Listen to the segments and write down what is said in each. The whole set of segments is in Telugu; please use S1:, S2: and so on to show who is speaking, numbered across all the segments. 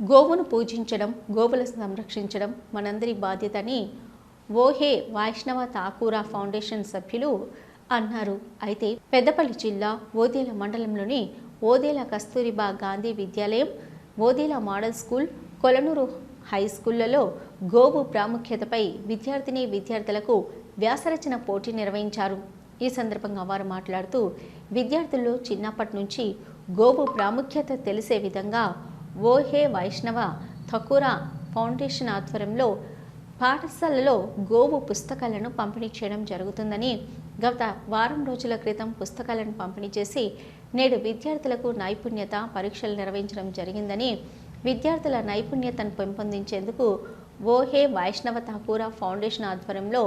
S1: గోవును పూజించడం గోవులను సంరక్షించడం మనందరి బాధ్యత అని ఓహే వైష్ణవ తాకూరా ఫౌండేషన్ సభ్యులు అన్నారు. అయితే పెద్దపల్లి జిల్లా ఓదేల మండలంలోని Odela Kasturba Gandhi Vidyalayam Odela model school Kolanur high స్కూళ్ళలో గోవు ప్రాముఖ్యతపై విద్యార్థిని విద్యార్థులకు వ్యాసరచన పోటీ నిర్వహించారు. ఈ సందర్భంగా వారు మాట్లాడుతూ విద్యార్థుల్లో చిన్నప్పటి నుంచి గోవు ప్రాముఖ్యత తెలిసే విధంగా ఓహే వైష్ణవ థకురా ఫౌండేషన్ ఆధ్వర్యంలో పాఠశాలలో గోవు పుస్తకాలను పంపిణీ చేయడం జరుగుతుందని గత వారం రోజుల క్రితం పుస్తకాలను పంపిణీ చేసి నేడు విద్యార్థులకు నైపుణ్యత పరీక్షలు నిర్వహించడం జరిగిందని విద్యార్థుల నైపుణ్యతను పెంపొందించేందుకు ఓహే వైష్ణవ ఠాకూరా ఫౌండేషన్ ఆధ్వర్యంలో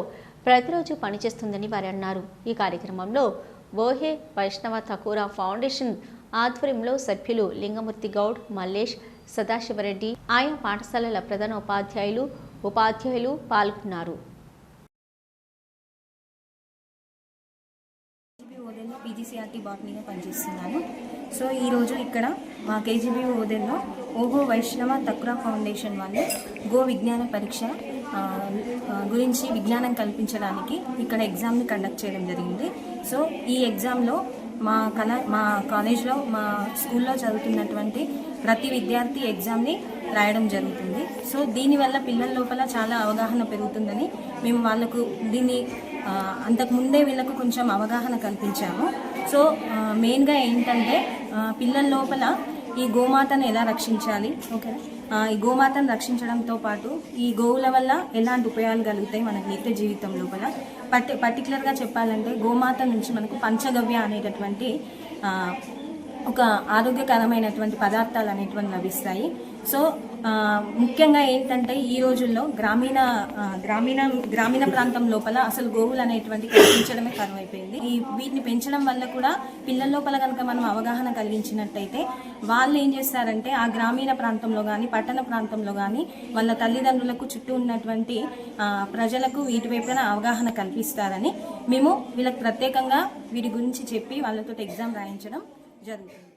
S1: ప్రతిరోజు పనిచేస్తుందని వారు అన్నారు. ఈ కార్యక్రమంలో ఓహే వైష్ణవ ఠాకూరా ఫౌండేషన్ ఆధ్వర్యంలో సభ్యులు లింగమూర్తి గౌడ్ మల్లేష్ సదాశివరెడ్డి ఆయా పాఠశాలల ప్రధాన ఉపాధ్యాయులు ఉపాధ్యాయులు పాల్గొన్నారు.
S2: కేజీబీ పీజీసీఆర్టీ బాటనీగా పనిచేస్తున్నాను. సో ఈరోజు ఇక్కడ మా కేజీబీ ఓదెల్లో ఓహో వైష్ణవ తక్రా ఫౌండేషన్ వాళ్ళు గో విజ్ఞాన పరీక్ష గురించి విజ్ఞానం కల్పించడానికి ఇక్కడ ఎగ్జామ్ని కండక్ట్ చేయడం జరిగింది. సో ఈ ఎగ్జామ్లో మా కళ మా కాలేజ్లో మా స్కూల్లో చదువుతున్నటువంటి ప్రతి విద్యార్థి ఎగ్జామ్ని రాయడం జరుగుతుంది. సో దీనివల్ల పిల్లల లోపల చాలా అవగాహన పెరుగుతుందని మేము వాళ్ళకు దీన్ని అంతకుముందే అంతకు ముందే వీళ్ళకు కొంచెం అవగాహన కల్పించాము. సో మెయిన్గా ఏంటంటే పిల్లల లోపల ఈ గోమాతను ఎలా రక్షించాలి? ఓకే. ఈ గోమాతను రక్షించడంతో పాటు ఈ గోవుల వల్ల ఎలాంటి ఉపయోగాలు కలుగుతాయి మనకి నిత్య జీవితం లోపల? పర్టి పర్టికులర్గా చెప్పాలంటే గోమాత నుంచి మనకు పంచగవ్య అనేటటువంటి ఒక ఆరోగ్యకరమైనటువంటి పదార్థాలు అనేటువంటి లభిస్తాయి. సో ముఖ్యంగా ఏంటంటే ఈ రోజుల్లో గ్రామీణ గ్రామీణ గ్రామీణ ప్రాంతం లోపల అసలు గోవులు అనేటువంటి పెంచడమే కరువైపోయింది ఈ వీటిని పెంచడం వల్ల కూడా పిల్లల లోపల కనుక మనం అవగాహన కలిగించినట్టయితే వాళ్ళు ఏం చేస్తారంటే ఆ గ్రామీణ ప్రాంతంలో కానీ పట్టణ ప్రాంతంలో కానీ వాళ్ళ తల్లిదండ్రులకు చుట్టూ ఉన్నటువంటి ప్రజలకు వీటి వైపున అవగాహన కల్పిస్తారని మేము వీళ్ళకి ప్రత్యేకంగా వీటి గురించి చెప్పి వాళ్ళతో ఎగ్జామ్ రాయించడం జరుగుతుంది